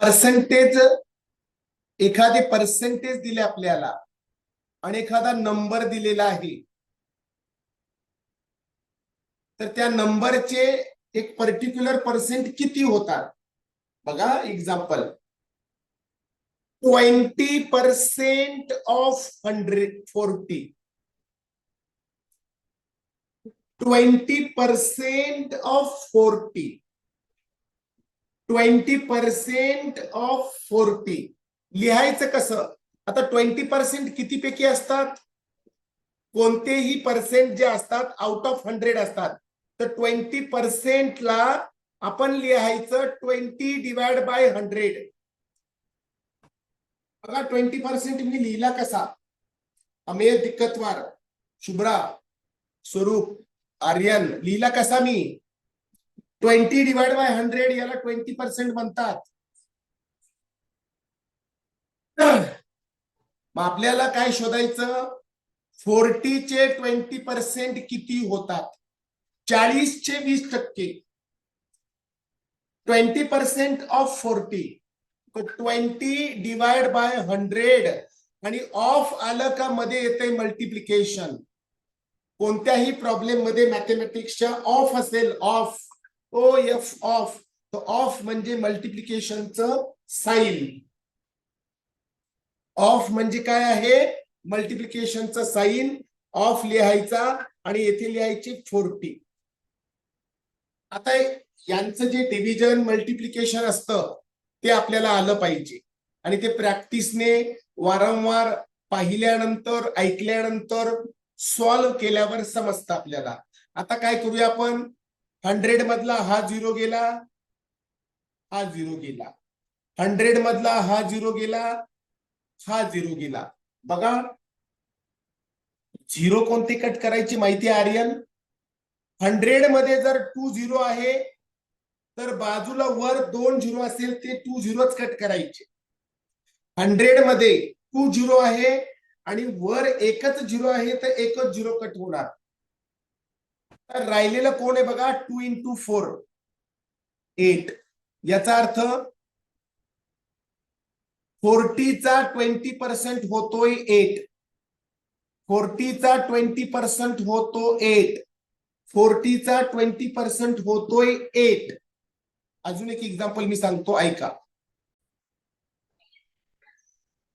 Percentage एखादे percentage दिले आपल्याला आणि एखादा नंबर दिलेला आहे. तर त्या नंबरचे एक पर्टिक्युलर पर्सेंट किती होतात? बघा example twenty percent of hundred forty twenty percent of forty twenty percent of forty. लिहायचं कसं? आता ट्वेंटी पर्सेंट किती पैकी असतात? कोणतेही पर्सेंट जे असतात आउट ऑफ हंड्रेड असतात. तर ट्वेंटी पर्सेंटला आपण लिहायचं ट्वेंटी डिवाइड बाय हंड्रेड बघा ट्वेंटी पर्सेंट मी लिहिला कसा? अमेय दिक्कतवार शुभ्रा स्वरूप आर्यन. लिहिला कसा मी? ट्वेंटी डिवाइड बाय हंड्रेड याला ट्वेंटी पर्सेंट म्हणतात. मग आपल्याला काय शोधायचं? फोर्टीचे ट्वेंटी पर्सेंट किती होतात? चाळीसचे वीस टक्के. Twenty percent of forty. Twenty divide by hundred आणि ऑफ आलं का मध्ये येते मल्टिप्लिकेशन. कोणत्याही प्रॉब्लेममध्ये मॅथमॅटिक्सच्या ऑफ असेल of. O F of of म्हणजे मल्टिप्लिकेशनचं साईन ऑफ म्हणजे काय आहे? मल्टिप्लिकेशनचं साईन ऑफ लिहायचा आणि येथे लिहायची फोर्टी. आता यांचं जे डिव्हिजन मल्टिप्लिकेशन असतं ते आपल्याला आलं पाहिजे. आणि ते प्रॅक्टिसने वारंवार पाहिल्यानंतर ऐकल्यानंतर सॉल्व्ह केल्यावर समजतं आपल्याला. आता काय करूया आपण? हंड्रेड मधला हा झिरो गेला हा झिरो गेला. हंड्रेड मधला हा झिरो गेला हा झिरो गेला. बघा झिरो कोणते कट करायची माहिती आर्यन? हंड्रेडमध्ये जर टू झिरो आहे तर बाजूला वर दोन झिरो असेल ते टू झिरोच कट करायचे. हंड्रेडमध्ये टू झिरो आहे आणि वर एकच झिरो आहे तर एकच झिरो कट होणार. तर राहिलेलं कोण आहे बघा? टू इंटू फोर एट याचा अर्थ फोर्टीचा ट्वेंटी पर्सेंट होतोय एट फोर्टीचा ट्वेंटी पर्सेंट होतो एट फोर्टीचा ट्वेंटी पर्सेंट होतोय एट अजून एक एक्झाम्पल मी सांगतो ऐका.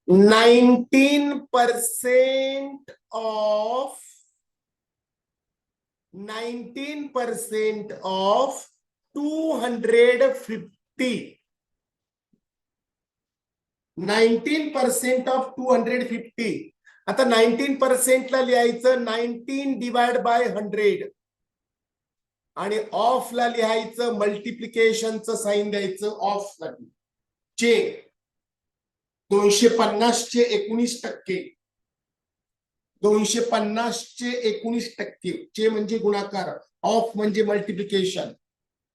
Nineteen percent of nineteen percent of two hundred fifty. Nineteen percent of two hundred fifty. आता नाईन्टीन पर्सेंटला लिहायचं नाईन्टीन डिवाइड बाय हंड्रेड। आणि ऑफला लिहायचं मल्टिप्लिकेशनचं साईन द्यायचं ऑफसाठी चे. दोनशे पन्नासचे एकोणीस टक्के. दोनशे पन्नासचे एकोणीस टक्के चे म्हणजे गुणाकार ऑफ म्हणजे मल्टिप्लिकेशन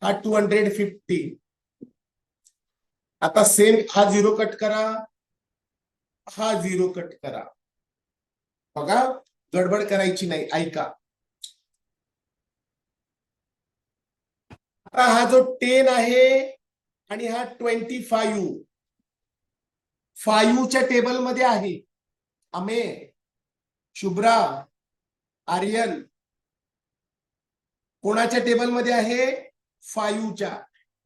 हा टू हंड्रेड फिफ्टी आता सेम हा झिरो कट करा. हा झिरो कट करा. बघा गडबड करायची नाही ऐका. आता हा जो टेन आहे आणि हा ट्वेंटी फाईव्ह फाईव्हच्या टेबलमध्ये आहे. अमे शुभ्रा आर्यन. कोणाच्या टेबलमध्ये आहे? फाईव्हच्या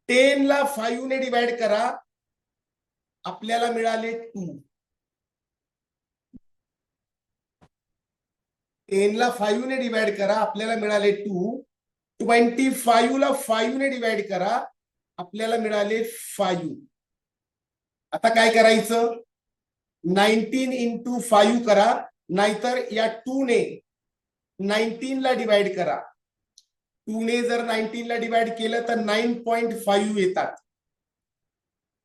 टेनला फाईव्हने डिवाइड करा. आपल्याला मिळाले टू टेनला फाईव्हने डिवाइड करा. आपल्याला मिळाले टू ट्वेंटी फाईव्हला फाईव्हने डिवाइड करा. आपल्याला मिळाले फाईव्ह आता काय करायचं? नाईन्टीन इंटू फाईव्ह करा. नाहीतर या टू ने नाईन्टीन ला डिवाइड करा. टू ने जर नाईन्टीन ला डिवाइड केलं तर नाईन पॉईंट फाईव्ह येतात.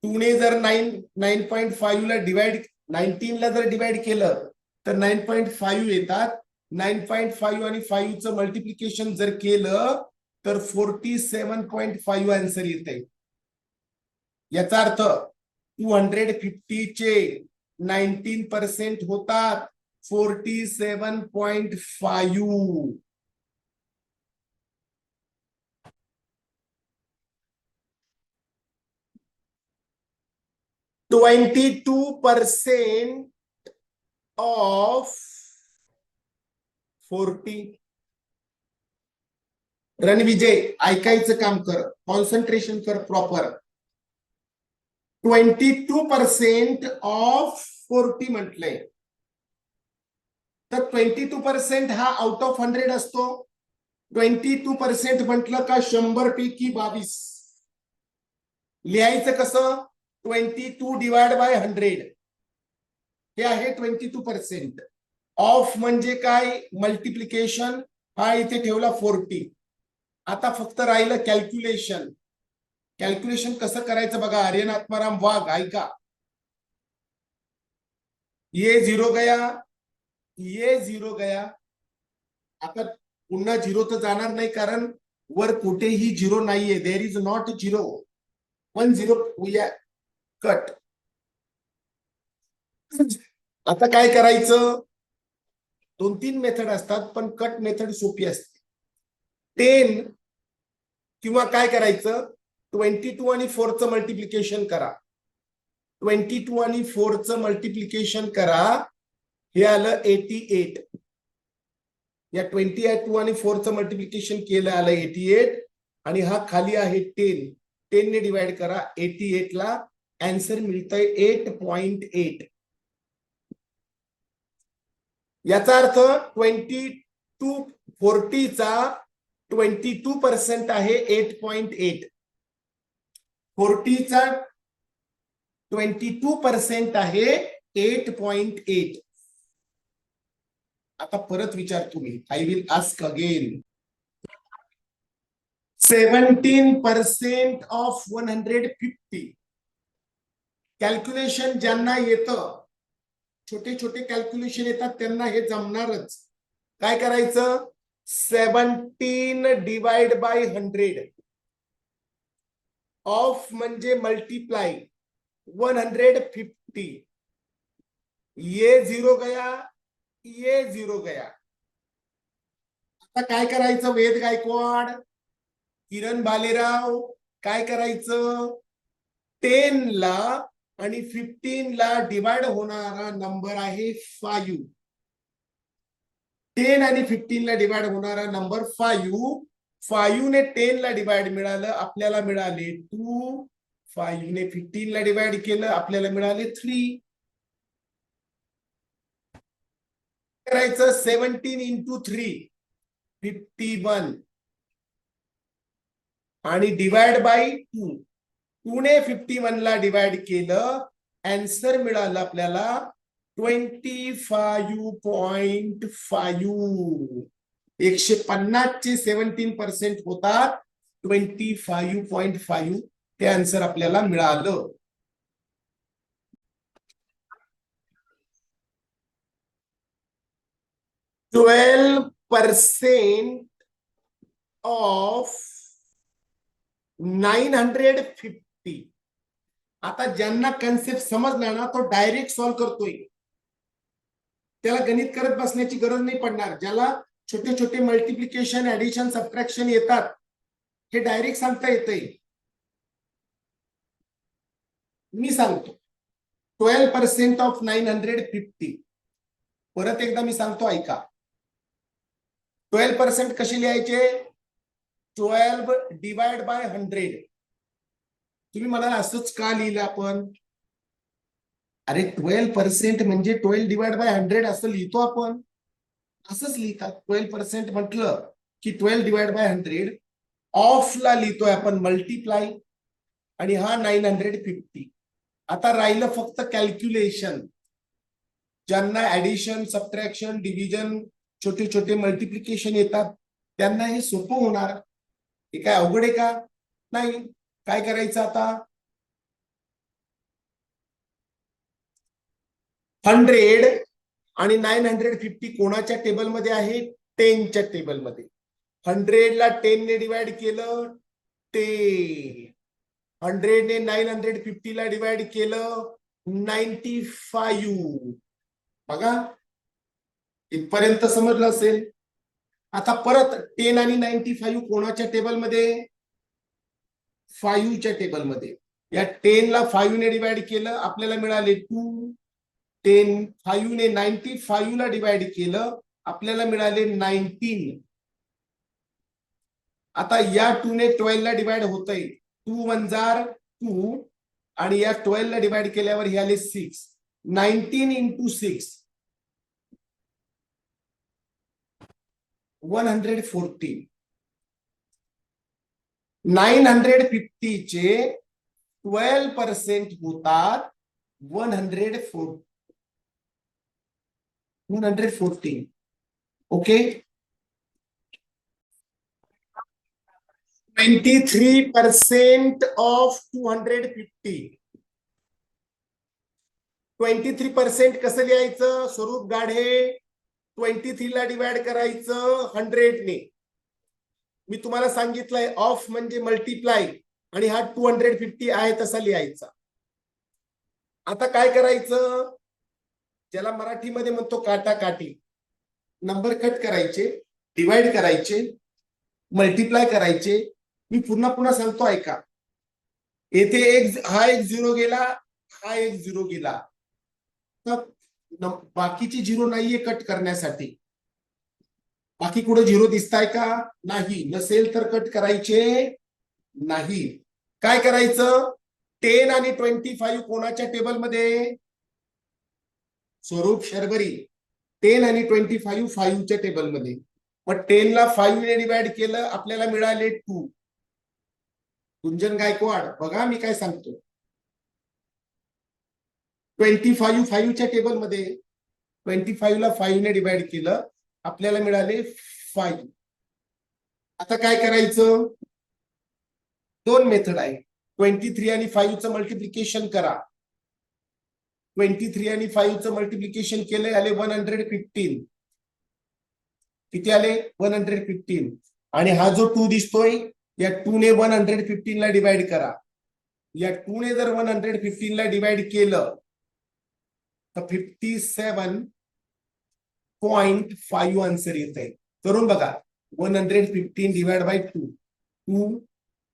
टू ने जर नाईन नाईन पॉईंट फाईव्ह ला डिवाइड नाईन्टीन ला जर डिवाइड केलं तर नाईन पॉईंट फाईव्ह येतात. नाईन पॉईंट फाईव्ह आणि फाईव्हचं मल्टिप्लिकेशन जर केलं तर forty seven point five answer येते. याचा अर्थ टू हंड्रेड फिफ्टीचे नाईन्टीन पर्सेंट होतात. Forty seven point five twenty two percent of forty Ranvijay ऐकायचं काम कर. कॉन्सन्ट्रेशन कर proper twenty two percent of forty म्हटलंय. तर ट्वेंटी टू पर्सेंट हा आउट ऑफ हंड्रेड असतो. ट्वेंटी टू पर्सेंट म्हटलं का शंभर पैकी बावीस. लिहायचं कसं? Twenty two divide by hundred हे आहे ट्वेंटी टू पर्सेंट ऑफ म्हणजे काय? मल्टिप्लिकेशन हा इथे ठेवला फोर्टी आता फक्त राहिलं कॅल्क्युलेशन कॅल्क्युलेशन कसं करायचं बघा? आर्यन आत्माराम वाघ ऐका. ये झिरो गया. ये झिरो गया. आता पुन्हा झिरो तर जाणार नाही कारण वर कुठेही झिरो नाहीये. There is not zero one zero cut आता काय करायचं? दोन तीन मेथड असतात पण कट मेथड सोपी असते. टेन किंवा काय करायचं? ट्वेंटी टू आणि फोरचं मल्टिप्लिकेशन करा. ट्वेंटी टू आणि फोरचं मल्टिप्लिकेशन करा. हे आलं एटी एट या ट्वेंटी टू आणि फोरचं मल्टिप्लिकेशन केलं आलं एटी एट आणि हा खाली आहे टेन टेन ने डिवाइड करा एटी एट ला अँसर मिळतंय एट पॉइंट एट याचा अर्थ ट्वेंटी टू फोर्टीचा ट्वेंटी टू पर्सेंट आहे एट पॉइंट एट फोर्टीचा ट्वेंटी टू पर्सेंट आहे एट पॉइंट एट आता परत विचार तुम्ही. I will ask again seventeen percent of one hundred fifty. Calculation ज्यांना येतं छोटे छोटे कॅल्क्युलेशन येतात त्यांना हे जमणारच. काय करायचं? Seventeen divide by hundred. Of म्हणजे मल्टीप्लाय. One hundred fifty. ये झिरो गया ये झिरो गया. आता काय करायचं? वेद गायकवाड किरण भालेराव काय करायचं? टेन ला आणि फिफ्टीन ला डिवाइड होणारा नंबर आहे फायू टेन आणि फिफ्टीन ला डिवाइड होणारा नंबर फायू फायू ने टेन ला डिवाइड मिळालं आपल्याला मिळाले टू फायू ने फिफ्टीन ला डिवाइड केलं आपल्याला मिळाले थ्री करायचं seventeen into three fifty one आणि डिवाइड बाय टू टूने फिफ्टी वन ला डिवाइड केलं अँसर मिळालं आपल्याला ट्वेंटी फायू पॉइंट फायू एकशे पन्नासचे सेव्हन्टीन पर्सेंट होतात ट्वेंटी फायू पॉइंट फायू ते आन्सर आपल्याला मिळालं. 12 percent of nine hundred fifty आता ज्यांना कन्सेप्ट समजला ना तो डायरेक्ट सॉल्व्ह करतोय. त्याला गणित करत बसण्याची गरज नाही पडणार. ज्याला छोटे छोटे मल्टिप्लिकेशन ऍडिशन सबट्रॅक्शन येतात हे डायरेक्ट सांगता येतंय. मी सांगतो. Twelve percent of nine hundred fifty परत एकदा मी सांगतो ऐका. ट्वेल्व पर्सेंट कसे लिहायचे ट्वेल्व डिवाइड बाय हंड्रेड तुम्ही मला असंच का लिहिलं आपण? अरे ट्वेल्व पर्सेंट म्हणजे ट्वेल्व डिवाइड बाय हंड्रेड असं लिहितो आपण. असंच लिहितात ट्वेल्व पर्सेंट म्हटलं की ट्वेल्व डिवाइड बाय हंड्रेड ऑफला लिहितोय आपण मल्टिप्लाय आणि हा नाईन हंड्रेड फिफ्टी आता राहिलं फक्त कॅल्क्युलेशन ज्यांना ऍडिशन सबट्रॅक्शन डिव्हिजन छोटे छोटे मल्टिप्लिकेशन येतात. त्यांना हे सोपं होणार. हे काय अवघड आहे का? नाही. काय करायचं आता? हंड्रेड आणि नाईन हंड्रेड फिफ्टी कोणाच्या टेबलमध्ये आहे? टेनच्या टेबलमध्ये हंड्रेडला टेनने डिवाइड केलं टेन हंड्रेडने नाईन हंड्रेड फिफ्टीला डिवाइड केलं नाईन्टी फाईव्ह बघा. इथपर्यंत समजलं असेल? आता परत टेन आणि नाईन्टी फाईव्ह कोणाच्या टेबलमध्ये फाईव्हच्या टेबलमध्ये या टेनला फाईव्हने डिवाइड केलं आपल्याला मिळाले टू टेन फाईव्हने नाईन्टी फाईव्हला डिवाइड केलं आपल्याला मिळाले नाईन्टीन आता या टू ने ट्वेल्व ला डिवाइड होतंय. टू वन जार टू आणि या ट्वेल्व ला डिवाइड केल्यावर हे आले six nineteen into six one hundred चे नाईन हंड्रेड पर्सेंट होतात one hundred four one hundred fourteen okay twenty three percent of two hundred fifty twenty three percent कसं लिहायचं? स्वरूप गाढे. ट्वेंटी थ्री ला डिवाइड करायचं हंड्रेडने मी तुम्हाला सांगितलंय ऑफ म्हणजे मल्टिप्लाय आणि हा टू हंड्रेड फिफ्टी आहे तसा लिहायचा. आता काय करायचं? ज्याला मराठीमध्ये म्हणतो काटा काटी नंबर कट करायचे डिवाइड करायचे मल्टिप्लाय करायचे. मी पुन्हा पुन्हा सांगतो ऐका. येथे एक हा एक झिरो गेला हा एक झिरो गेला. तर बाकीची झिरो नाहीये कट करण्यासाठी. बाकी कुठे झिरो दिसताय का? नाही. नसेल तर कट करायचे नाही. काय करायचं? टेन आणि ट्वेंटी फाईव्ह कोणाच्या टेबलमध्ये? स्वरूप शर्बरी. टेन आणि ट्वेंटी फाईव्ह फाईव्हच्या टेबलमध्ये. मग टेनला फाईव्हने डिवाइड केलं आपल्याला मिळाले टू गुंजन गायकवाड बघा मी काय सांगतो. ट्वेंटी फाईव्ह फाईव्हच्या टेबलमध्ये ट्वेंटी फाईव्हला फाईव्हने डिवाइड केलं आपल्याला मिळाले फाईव्ह आता काय करायचं? दोन मेथड आहे. ट्वेंटी थ्री आणि फाईव्हचं मल्टिप्लिकेशन करा. ट्वेंटी थ्री आणि फाईव्हचं मल्टिप्लिकेशन केलंय आले वन हंड्रेड फिफ्टीन किती आले? वन हंड्रेड फिफ्टीन आणि हा जो टू दिसतोय या टू ने वन हंड्रेड फिफ्टीन ला डिवाइड करा. या टू ने जर वन हंड्रेड फिफ्टीन ला डिवाइड केलं तर fifty seven point five answer येत आहे करून बघा. One hundred fifteen divide by two two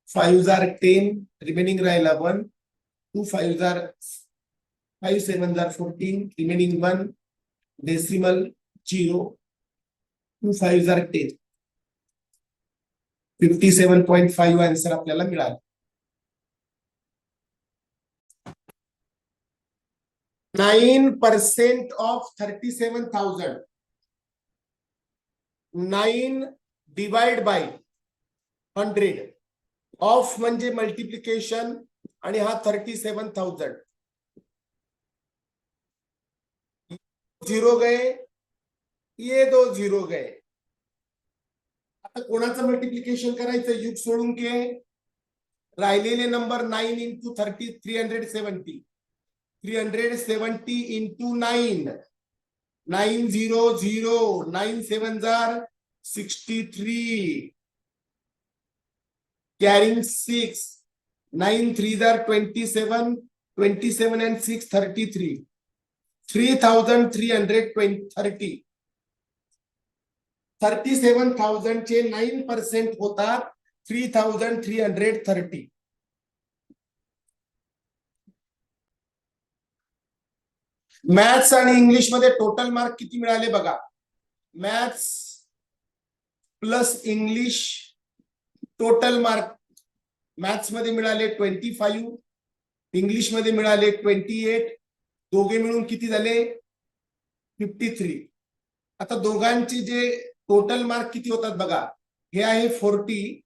five jar ten remaining राहिला वन टू फाईव्ह जार फाईव्ह सेवन जार fourteen remaining one decimal zero two five जार ten fifty seven point five answer आपल्याला मिळाला. Nine percent of thirty seven thousand. Nine divide by hundred. Of म्हणजे multiplication आणि हा thirty seven thousand. Zero गए ये दो zero गए. आता कोणाचं मल्टिप्लिकेशन करायचं? युग सोडून घे राहिलेले number nine into thirty three hundred seventy three hundred seventy into nine nine zero zero nine seven jar sixty three carrying six nine three jar twenty seven twenty seven and six thirty three three thousand three hundred twenty thirty thirty seven थाउजंडचे nine percent होतात three thousand three hundred thirty maths आणि इंग्लिशमध्ये total mark किती मिळाले बघा? Maths plus English total mark मॅथ्समध्ये मिळाले twenty five इंग्लिशमध्ये मिळाले ट्वेंटी एट दोघे मिळून किती झाले? फिफ्टी थ्री आता दोघांचे जे टोटल मार्क किती होतात बघा? हे आहे फोर्टी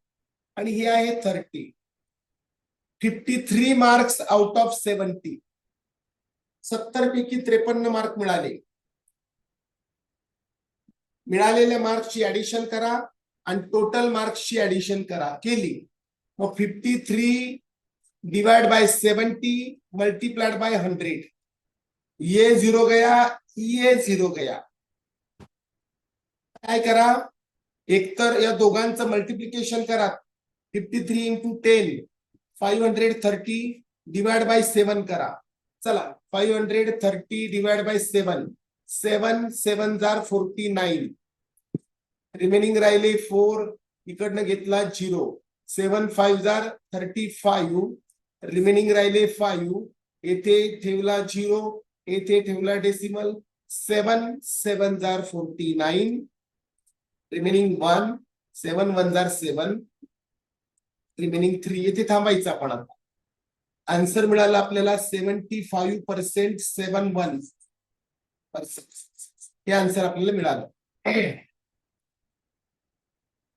आणि हे आहे thirty fifty three marks out of seventy सत्तर पैकी त्रेपन्न मार्क मिळाले. मिळालेल्या मार्क्सची ऍडिशन करा आणि टोटल मार्क्सची ऍडिशन करा. केली. मग fifty three divide by seventy multiplied by hundred ये झिरो गया ये झिरो गया. काय करा? एकतर या दोघांचं मल्टिप्लिकेशन करा. Fifty three into ten five hundred thirty divide by seven करा. चला. Five hundred thirty divide by seven seven seven jar forty nine remaining राहिले फोर इकडनं घेतला झिरो सेवन फाईव्ह जार थर्टी फाईव्ह रिमेनिंग राहिले फाईव्ह येथे ठेवला झिरो येथे ठेवला डेसिमल सेवन सेवन जार forty nine remaining one seven one जार सेवन रिमेनिंग थ्री येथे थांबायचं आपण आता. आन्सर मिळाला आपल्याला seventy five percent seven one percent. हे आन्सर आपल्याला मिळालं.